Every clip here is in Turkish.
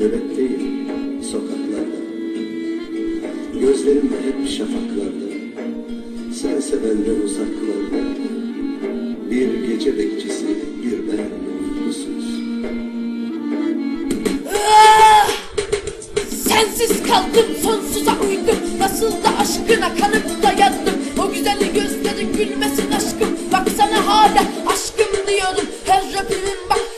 nöbetteyim sokaklarda. Gözlerim hep şafaklarda. Sense benden uzaklarda. Bir gece bekçisi bir ben uykusuz. Ah! Sensiz kaldım sonsuza uydum Nasıl da aşkına kanıp da yandım O güzelli gözlerin gülmesin aşkım Baksana hala aşkım diyorum Her rapimin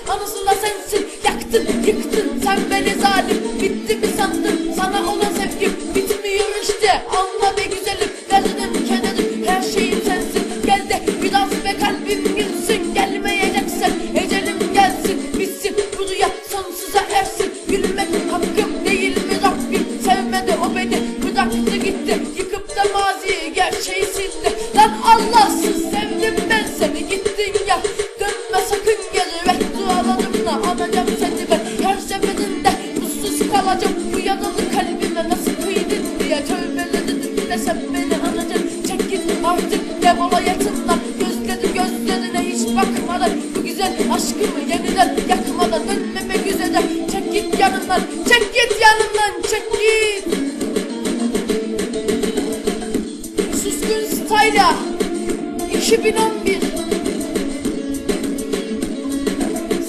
bak anısında sensin Yaktın yıktın. Sen beni zalim Bitti mi sandın? Sana olan sevgim Bitmiyor işte. Anla be güzelim Derdim kederim her şeyim sensin. Gel de biraz be kalbim gülsün. Gelmeyeceksen ecelim gelsin Bitsin. Bu sonsuza ersin. Gülmek hakkım değil mi Rabbim? Sevmedi o beni bıraktı gitti. Yıkıp da maziyi gerçeği sildi. Lan Allahsız sevdim ben seni. Gittin ya sen beni anacaksın Çek git artık devola yatınlar Gözleri gözlerine hiç bakmadan Bu güzel aşkımı yeniden yakmadan Dönmeme güzele çek git yanından Çek git yanından çek git. Suskun Style'a 2011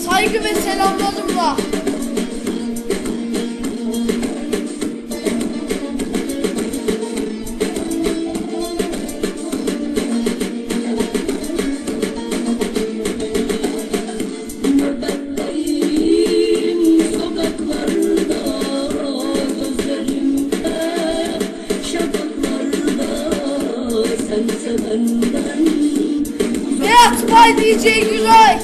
Saygı ve selamlarımla Sense benden Beyaz Bay DJ Güray